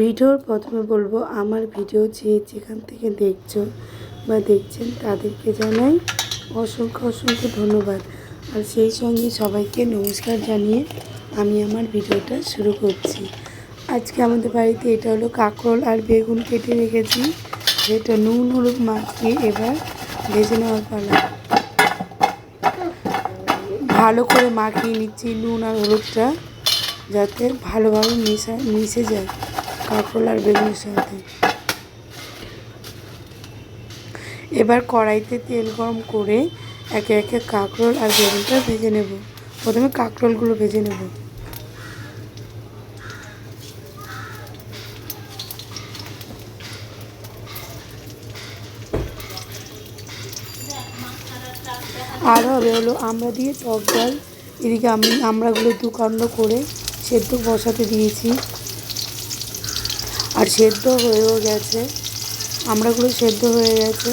ভিডিওর প্রথমে বলব, আমার ভিডিও যে যেখান থেকে দেখছ বা দেখছেন তাদেরকে জানাই অসংখ্য অসংখ্য ধন্যবাদ। আর সেই সঙ্গে সবাইকে নমস্কার জানিয়ে আমি আমার ভিডিওটা শুরু করছি। আজকে আমাদের বাড়িতে এটা হলো কাঁকরোল আর বেগুন কেটে রেখেছি। যেটা নুন, হলুদ মাখিয়ে এবার ভেজে নেওয়ার পালা। ভালো করে মাখিয়ে নিচ্ছি নুন আর হলুদটা যাতে ভালোভাবে মিশা মিশে যায়। কাঁকরোল আর বেগুনের সাথে। এবার কড়াইতে তেল গরম করে একে একে কাঁকরোল আর বেগুনটা ভেজে নেব। প্রথমে কাঁকরোলগুলো ভেজে নেব। আর হবে হলো আমরা দিয়ে টক ডাল, এদিকে আমি আমড়াগুলো দু কাণ্ড করে সেদ্ধ বসাতে দিয়েছি। আর সেদ্ধ হয়েও গেছে। আমড়াগুলো সেদ্ধ হয়ে গেছে।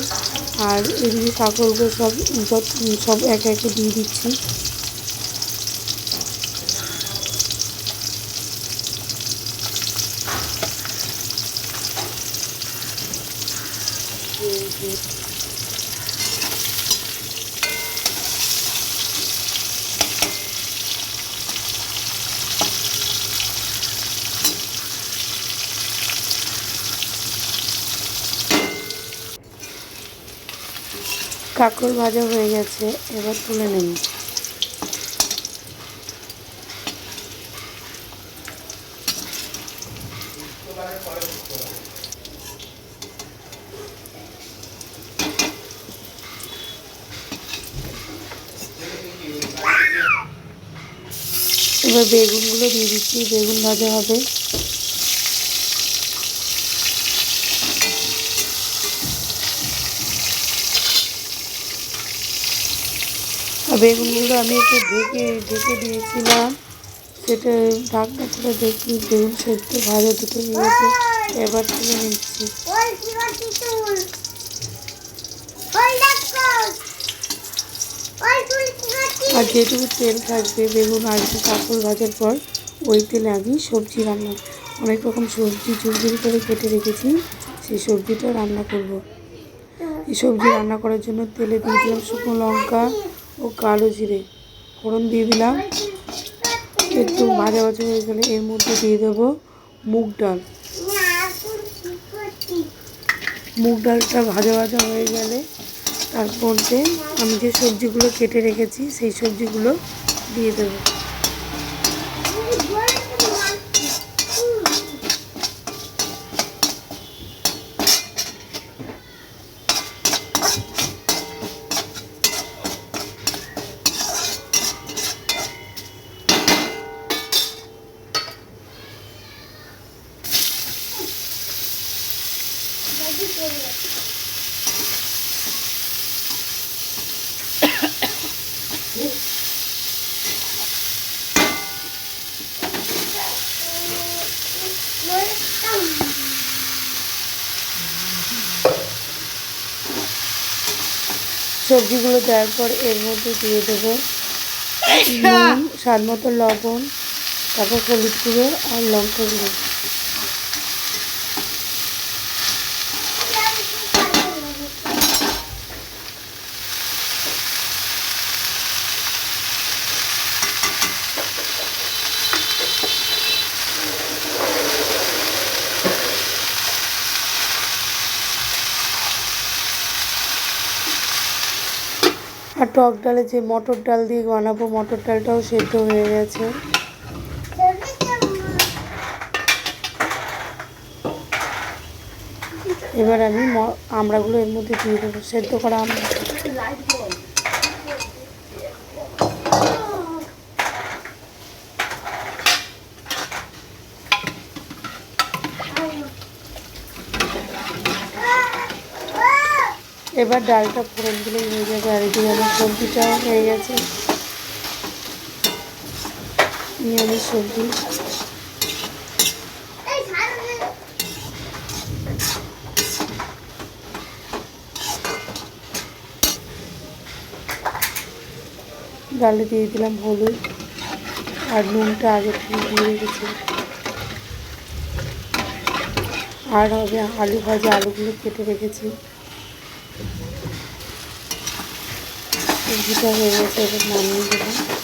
আর এদিকে কাঁকড়গুলো সব সব একে একে দিয়ে দিচ্ছি। কাঁকড় ভাজা হয়ে গেছে এবার তুলে নেব এবার বেগুনগুলো দিয়ে দিচ্ছি বেগুন ভাজা হবে। বেগুনগুলো আমি একটু ঢেকে ঢেকে দিয়েছিলাম। সেটা ঢাকনা করে দেখি বেগুন সেদ্ধ ভাজা দুটো গেছে এবার তুলে নিচ্ছি। আর যেটুকু তেল থাকবে, বেগুন আর একটু কাপড় ভাজার পর ওই তেলে আমি সবজি রান্না, অনেক রকম সবজি ঝুড়ঝুড়ি করে কেটে রেখেছি, সেই সবজিটা রান্না করব। এই সবজি রান্না করার জন্য তেলে দিয়ে দিলাম শুকনো লঙ্কা ও কালো জিরে। ফোড়ন দিয়ে দিলাম। একটু ভাজা ভাজা হয়ে গেলে এর মধ্যে দিয়ে দেবো মুগ ডাল। মুগ ডালটা ভাজা ভাজা হয়ে গেলে তার মধ্যে আমি যে সবজিগুলো কেটে রেখেছি, সেই সবজিগুলো দিয়ে দেবো। সবজিগুলো দেওয়ার পর এর মধ্যে দিয়ে দেবো নুন স্বাদ মতো লবণ তারপর হলুদ গুঁড়ো আর লঙ্কা গুঁড়ো আর টক ডালে যে মটর ডাল দিয়ে বানাবো, মটর ডালটাও সেদ্ধ হয়ে গেছে। এবার আমি আমড়াগুলো এর মধ্যে দিয়ে দেবো। সেদ্ধ করা আমড়া এবার ডালটা ফোড়ন দিলেই হয়ে যাবে, আর এদিকে আমার সবজিটাও হয়ে গেছে। সবজি। ডালে দিয়ে দিলাম হলুদ আর নুনটা আগে থেকে দিয়ে রেখেছি। আর হবে আলু ভাজা, আলুগুলো কেটে রেখেছি। সবজিটা হয়ে গেছে এবার নামিয়ে দেবো।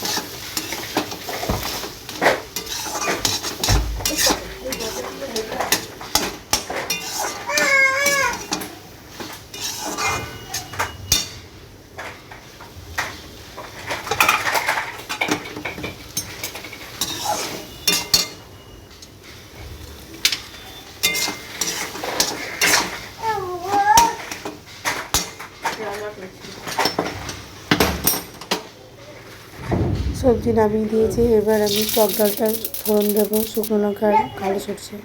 সবজি নামিয়ে দিয়েছি। এবার আমি টক ডালটা ফোড়ন দেবো শুকনো লঙ্কা কালো সরষে।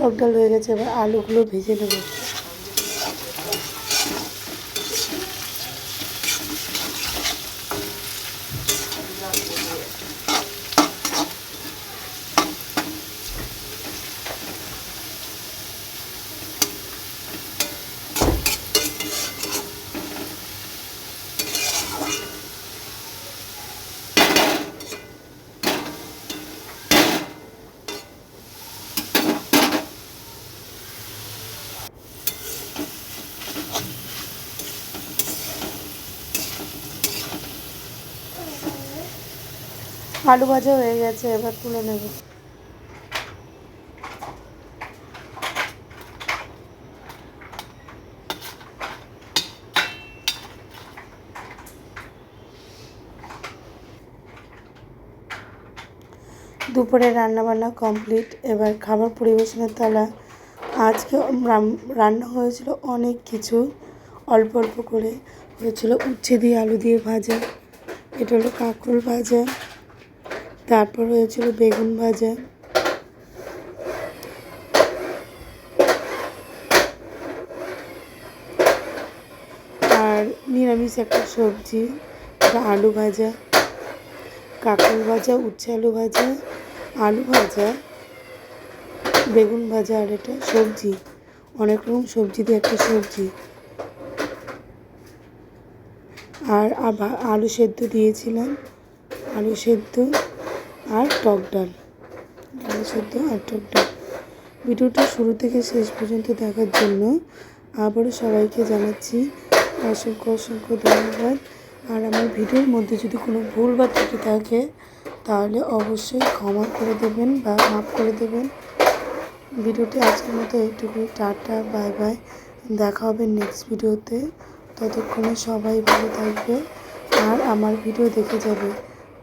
টক ডাল হয়ে গেছে এবার আলুগুলো ভেজে নেব। আলু ভাজা হয়ে গেছে, এবার তুলে নেব। দুপুরে রান্নাবান্না কমপ্লিট, এবার খাবার পরিবেশনের তালা। আজকে রান্না হয়েছিল অনেক কিছু, অল্প অল্প করে। হয়েছিল উচ্ছে দিয়ে আলু দিয়ে ভাজা, এটা হলো কাঁকরোল ভাজা। তারপর হয়েছিল বেগুন ভাজা। আর নিরামিষ একটা সবজি আলু ভাজা, কাঁকরোল ভাজা, উচ্ছে আলু ভাজা আলু ভাজা, বেগুন ভাজা আর এটা সবজি। অনেক রকম সবজি দিয়ে একটা সবজি। আর আলু সেদ্ধ দিয়েছিলাম। আলু সেদ্ধ। আর টক ডাল। আলু সেদ্ধ আর টক ডাল। ভিডিওটা শুরু থেকে শেষ পর্যন্ত দেখার জন্য আবারও সবাইকে জানাচ্ছি অসংখ্য অসংখ্য ধন্যবাদ। আর আমার ভিডিওর মধ্যে যদি কোনো ভুল বা ত্রুটি থাকে, তাহলে অবশ্যই ক্ষমা করে দেবেন বা মাফ করে দেবেন। ভিডিওটি আজকের মতো এইটুকুই। Tata, bye bye. দেখা হবে নেক্সট ভিডিওতে। ততক্ষণে সবাই ভালো থাকবে। আর আমার ভিডিও দেখে যাবে।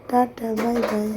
Tata, bye bye.